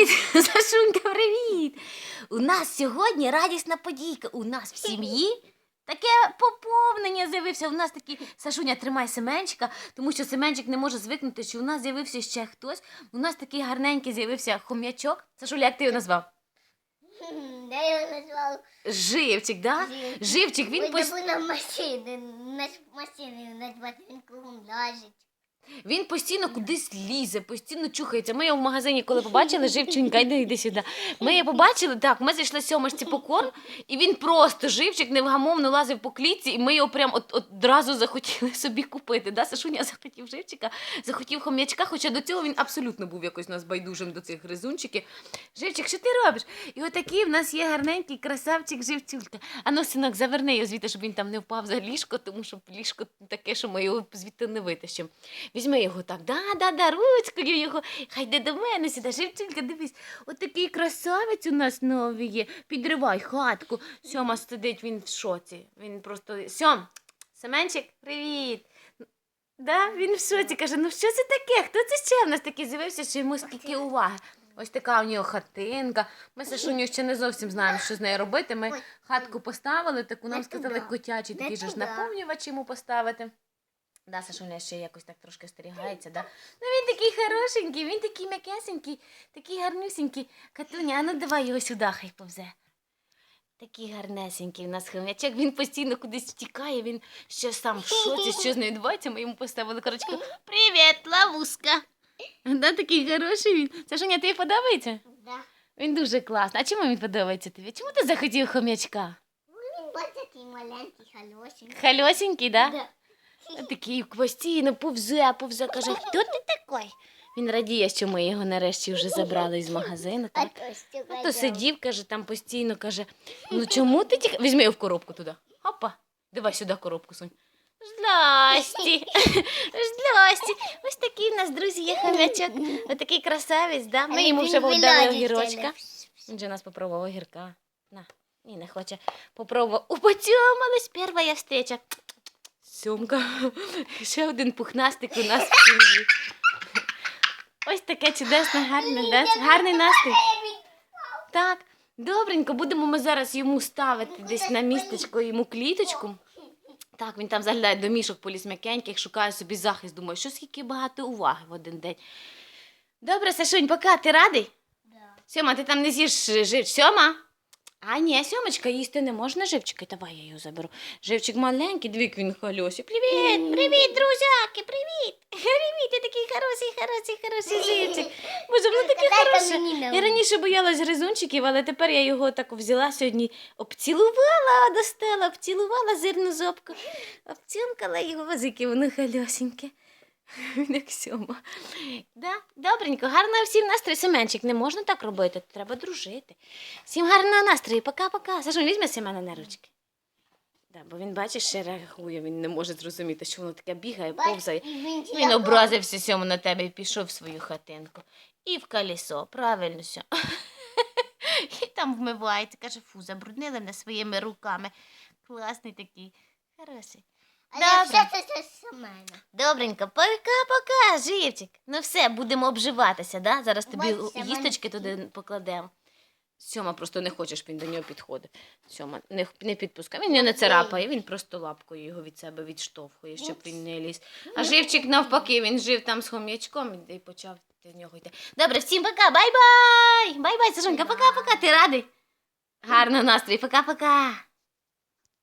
Привіт! Сашунька, привіт! У нас сьогодні радісна подійка. У нас в сім'ї таке поповнення з'явився. У нас такі Сашуня, тримай Семенчика, тому що Семенчик не може звикнути, що у нас з'явився ще хтось. У нас такий гарненький з'явився хом'ячок. Сашуля, як ти його назвав? Я його назвав Живчик, да? Живчик. Живчик, він, пос... На машини, на машини назвати він кругом лажить. Він постійно кудись лізе, постійно чухається. Ми його в магазині, коли побачили, живченька, йди, йди сюди. Ми його побачили, так, ми зайшли сьомочці по корм, і він просто живчик невгамовно лазив по клітці, і ми його прям от, одразу захотіли собі купити. Да? Сашуня захотів живчика, захотів хом'ячка, хоча до цього він абсолютно був якось у нас байдужим до цих гризунчиків. Живчик, що ти робиш? І отакий в нас є гарненький красавчик живчулька. А ну, синок, заверни його звідти, щоб він там не впав за ліжко, тому що ліжко таке, що ми його звідти не витащимо. Візьми його так, да, да, да, ручкою його. Хай йде до мене сюди. Живчулька, дивись, отакий красавець у нас новий є. Підривай хатку. Сьома сидить, він в шоці. Він просто. Сьом, Семенчик, привіт. Да, він в шоці каже: ну що це таке? Хто це ще в нас такий з'явився, що йому скільки уваги? Ось така у нього хатинка. Ми Сашуню ще не зовсім знаємо, що з нею робити. Ми хатку поставили, таку нам сказали котячий такий же ж наповнювач йому поставити. Да, Сашуня ще якось так трошки остерігається, да? Ну він такий хорошенький, він такий м'якесенький, такий гарнюсенький. Катуня, а ну давай його сюди, хай повзе. Такий гарнесенький у нас хомячок, він постійно кудись втікає, він ще сам в шоці, що з нею відбувається. Ми йому поставили корочку. Привіт, лавуска. Да, такий хороший він. Сашуня, тобі подобається? Да. Він дуже класний. А чому він подобається тобі? Чому ти захотів хомячка? Він бачить маленький, хороший. Хальосенький, да? Да. Такий постійно повзе, повзе, каже, хто ти такий? Він радіє, що ми його нарешті вже забрали з магазину. А Так? то що А то сидів, каже, там постійно каже, ну чому ти тільки. Візьми його в коробку туди. Опа, давай сюди коробку сунь. Здрасті. Здрасті. Ось такий в нас, друзі, є хомячок. Ось такий красавець, да? Ми йому вже дали огірочка. Він же нас попробував огірка. На, і не хоче. Попробував. Упоцьомалась перша встреча. Сьомка. Ще один пухнастик у нас в сім'ї. Ось таке чудесне, гарне, гарний настрій. Так, добренько, будемо ми зараз йому ставити десь на містечко йому кліточку. Так, він там заглядає до мішок поліс м'якеньких, шукає собі захист. Думаю, що скільки багато уваги в один день. Добре, Сашунь, пока, ти радий? Да. Сьома, ти там не з'їш е, жив. Сьома? А ні, сьомочка, їсти не можна живчика. Давай я його заберу. Живчик маленький, двік він хальосі. Привіт, привіт, друзяки, привіт. Привіт, ти такий хороший, хороший, хороший живчик. Боже, воно таке хороше. Я раніше боялась гризунчиків, але тепер я його так взяла сьогодні, обцілувала, достала, обцілувала зирну зобку, обцілкала його воно хальосеньке. Він як сьома. Да? Добренько, гарного всім настрою. Семенчик, не можна так робити, треба дружити. Всім гарного настрою, пока-пока. Сашун, візьми Семена на ручки. Да, бо він, бачиш, ще реагує, він не може зрозуміти, що воно таке бігає, повзає. Він образився сьому на тебе і пішов в свою хатинку. І в колесо, правильно все. І там вмивається, каже, фу, забруднили мене своїми руками. Класний такий, хороший. Але Добре. все це з мене. Добренько, пока-пока, живчик. Ну все, будемо обживатися, да? Зараз тобі я їсточки туди покладемо. Сьома просто не хоче, щоб він до нього підходить. Сьома не, не підпускає. Він його не царапає, він просто лапкою його від себе відштовхує, щоб він не ліз. А живчик навпаки, він жив там з хом'ячком і почав до нього йти. Добре, всім пока, бай-бай! Бай-бай, Сашонька, пока-пока. Ти радий? Гарного настрою, пока-пока.